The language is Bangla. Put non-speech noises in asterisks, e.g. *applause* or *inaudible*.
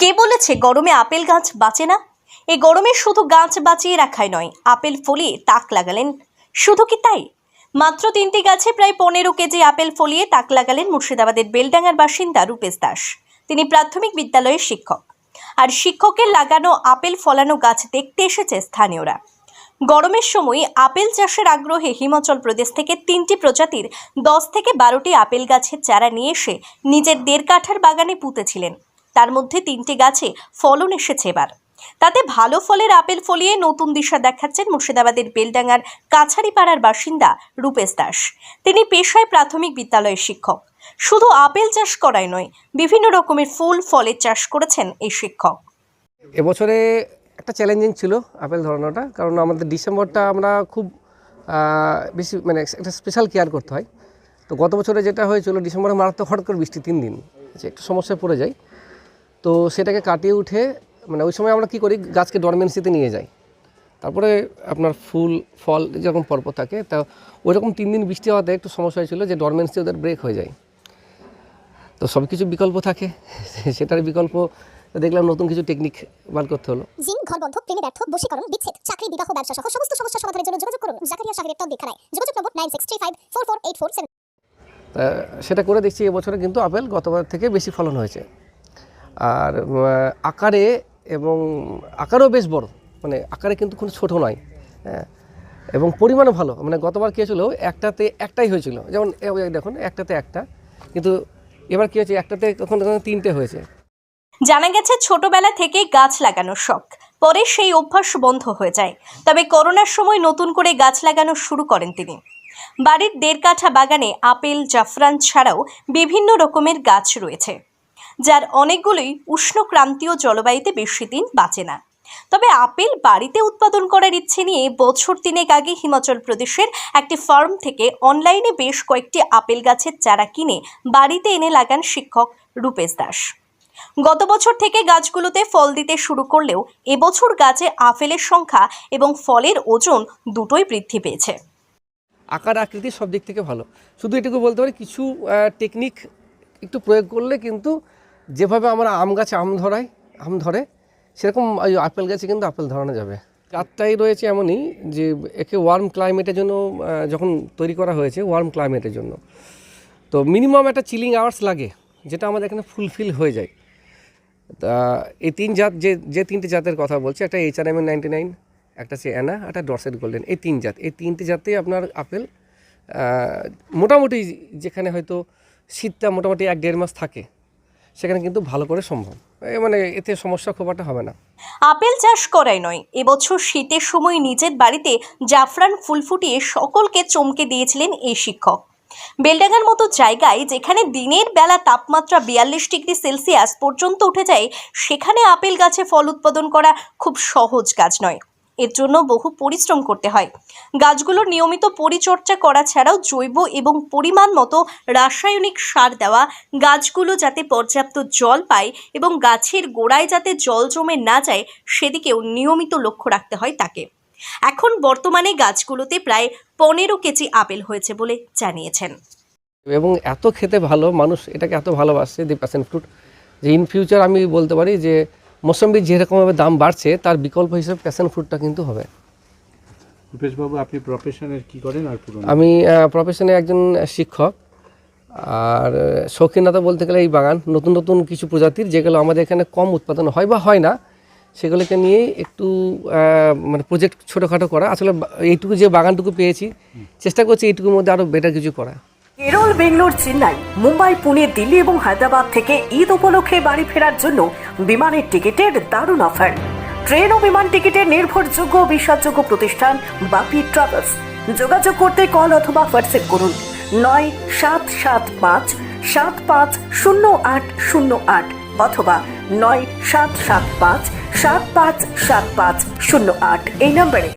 কে বলেছে গরমে আপেল গাছ বাঁচে না? এই গরমে শুধু গাছ বাঁচিয়ে রাখাই নয়, আপেল ফলিয়ে তাক লাগালেন। শুধু কি তাই? মাত্র তিনটি গাছে প্রায় পনেরো কেজি আপেল ফলিয়ে তাক লাগালেন মুর্শিদাবাদের বেলডাঙ্গার বাসিন্দা রূপেশ দাস। তিনি প্রাথমিক বিদ্যালয়ের শিক্ষক। আর শিক্ষকের লাগানো আপেল ফলানো গাছ দেখতে এসেছে স্থানীয়রা। গরমের সময় আপেল চাষের আগ্রহে হিমাচল প্রদেশ থেকে তিনটি প্রজাতির দশ থেকে বারোটি আপেল গাছের চারা নিয়ে এসে নিজের দেড় কাঠার বাগানে পুঁতেছিলেন। তার মধ্যে তিনটি গাছে ফলন এসেছে এবার। তাতে ভালো ফলের আপেল ফলিয়ে নতুন দিশা দেখাচ্ছেন মুর্শিদাবাদের বেলডাঙ্গার কাছারিপাড়ার বাসিন্দা রূপেশ দাস। তিনি পেশায় প্রাথমিক বিদ্যালয়ের শিক্ষক। শুধু আপেল চাষ করাই নয়, বিভিন্ন রকমের ফুল, ফলের চাষ করেছেন এই শিক্ষক। এবছরে একটা চ্যালেঞ্জিং ছিল আপেল ধরানোটা, কারণ আমাদের ডিসেম্বরটা আমরা খুব বেশি মানে একটা স্পেশাল কেয়ার করতে হয়। তো গত বছরে যেটা হয়েছিল, ডিসেম্বরে মারাত্মক হঠাৎ করে বৃষ্টি তিন দিন একটু সমস্যায় পড়ে যাই। তো সেটাকে কাটিয়ে উঠে মানে ওই সময় আমরা কি করি গাছকে ডরমেন্সিতে নিয়ে যাই। তারপরে আপনার ফুল ফল যেরকম পর্ব থাকে তা ওইরকম তিন দিন বৃষ্টি হওয়াতে একটু সমস্যা হয়েছিল যে ডরমেন্সি ওদের ব্রেক হয়ে যায়। তো সব কিছু বিকল্প থাকে। *laughs* সেটার বিকল্প দেখলাম নতুন কিছু টেকনিক বার করতে হলো। জিন ঘর বন্ধ প্রেমে ব্যর্থ বশীকরণ বিচ্ছেদ চাকরি বিবাহ ব্যবসা সহ সমস্ত সমস্যা সমাধানের জন্য যোগাযোগ করুন। জাকারিয়া শাহরের টপ দেখানায়। যোগাযোগ number nine six three five four four eight four seven তা সেটা করে দেখছি এবছরে কিন্তু আপেল গতবার থেকে বেশি ফলন হয়েছে। আর আকারে এবং আকারও বেশ বড়। মানে আকারে কিন্তু কোনো ছোটো নয়। হ্যাঁ। এবং পরিমাণও ভালো। মানে গতবার কী হয়েছিল? একটাতে একটাই হয়েছিল। যেমন দেখুন, একটাতে একটা। কিন্তু এবার কী হয়েছে? একটাতে কখন তিনটে হয়েছে। জানা গেছে, ছোটবেলা থেকেই গাছ লাগানোর শখ। পরে সেই অভ্যাস বন্ধ হয়ে যায়। তবে করোনার সময় নতুন করে গাছ লাগানো শুরু করেন তিনি। বাড়ির দেড় কাঠা বাগানে আপেল, জাফরান ছাড়াও বিভিন্ন রকমের গাছ রয়েছে। যার অনেকগুলোই উষ্ণক্রান্তীয় জলবায়ুতে বেশি দিন বাঁচে না। তবে আপেল বাড়িতে উৎপাদন করার ইচ্ছে নিয়ে বছর তিনেক আগে হিমাচল প্রদেশের একটি ফার্ম থেকে অনলাইনে বেশ কয়েকটি আপেল গাছের চারা কিনে বাড়িতে এনে লাগান শিক্ষক রূপেশ দাস। গত বছর থেকে গাছগুলোতে ফল দিতে শুরু করলেও এবছর গাছে আপেলের সংখ্যা এবং ফলের ওজন দুটোই বৃদ্ধি পেয়েছে। আকার আকৃতি সব দিক থেকে ভালো। শুধু এটুকু বলতে পারি, কিছু টেকনিক একটু প্রয়োগ করলে কিন্তু যেভাবে আমরা আম গাছে আম ধরাই, আম ধরে, সেরকম ওই আপেল গাছে কিন্তু আপেল ধরানো যাবে। চারটাই রয়েছে এমনই যে একে ওয়ার্ম ক্লাইমেটের জন্য যখন তৈরি করা হয়েছে ওয়ার্ম ক্লাইমেটের জন্য। তো মিনিমাম একটা চিলিং আওয়ার্স লাগে, যেটা আমাদের এখানে ফুলফিল হয়ে যায়। তা এই তিন জাত, যে যে তিনটে জাতের কথা বলছি, একটা H R M ninety nine একটা হচ্ছে অ্যানা একটা ডরসেট গোল্ডেন এই তিন জাত, এই তিনটে জাতেই আপনার আপেল মোটামুটি যেখানে হয়তো শীতটা মোটামুটি এক দেড় মাস থাকে। সেখানে কিন্তু ভালো করে সম্ভব। মানে এতে সমস্যা খুব একটা হবে না। আপেল চাষ করাই নয়, এবছর শীতের সময় নিজের বাড়িতে জাফরান ফুল ফুটিয়ে সকলকে চমকে দিয়েছিলেন এই শিক্ষক। বেলডাঙ্গার মতো জায়গায় যেখানে দিনের বেলা তাপমাত্রা বিয়াল্লিশ ডিগ্রি সেলসিয়াস পর্যন্ত উঠে যায়, সেখানে আপেল গাছে ফল উৎপাদন করা খুব সহজ কাজ নয়। এর জন্য বহু পরিশ্রম করতে হয়। গাছগুলোর নিয়মিত পরিচর্যা করা ছাড়াও জৈব এবং পরিমাণ মতো রাসায়নিক সার দেওয়া, গাছগুলো যাতে পর্যাপ্ত জল পায় এবং গাছের গোড়ায় যাতে জল জমে না যায় সেদিকেও নিয়মিত লক্ষ্য রাখতে হয় তাকে। এখন বর্তমানে গাছগুলোতে প্রায় পনেরো কেজি আপেল হয়েছে বলে জানিয়েছেন। এবং এত খেতে ভালো, মানুষ এটাকে এত ভালোবাসছে দি প্যাশন ফ্রুট। যে ইন ফিউচার আমি বলতে পারি যে মৌসম্বির যেরকমভাবে দাম বাড়ছে তার বিকল্প হিসেবে প্যাশন ফ্রুটটা কিন্তু হবে। রূপেশবাবু আপনি প্রফেশনের কি করেন আর পুরনো? আমি প্রফেশনে একজন শিক্ষক আর শৌখিনতা বলতে গেলে এই বাগান নতুন নতুন কিছু প্রজাতির যেগুলো আমাদের এখানে কম উৎপাদন হয় বা হয় না সেগুলোকে নিয়েই একটু মানে প্রজেক্ট ছোটোখাটো করা। আসলে এইটুকু যে বাগানটুকু পেয়েছি চেষ্টা করছি এইটুকুর মধ্যে আরও বেটার কিছু করা কেরল, বেঙ্গলোর, চেন্নাই, মুম্বাই, পুনে, দিল্লি এবং হায়দ্রাবাদ থেকে ঈদ উপলক্ষে বাড়ি ফেরার জন্য বিমানের টিকিটের দারুণ অফার। ট্রেন ও বিমান টিকিটের নির্ভরযোগ্য বিশ্বাসযোগ্য প্রতিষ্ঠান বাপি ট্রাভেলস। যোগাযোগ করতে কল অথবা হোয়াটসঅ্যাপ করুন। নয়, সাত সাত, পাঁচ সাত, পাঁচ, শূন্য, আট শূন্য, আট অথবা নয়, সাত সাত, পাঁচ সাত পাঁচ সাত, পাঁচ, শূন্য, আট এই নম্বরে।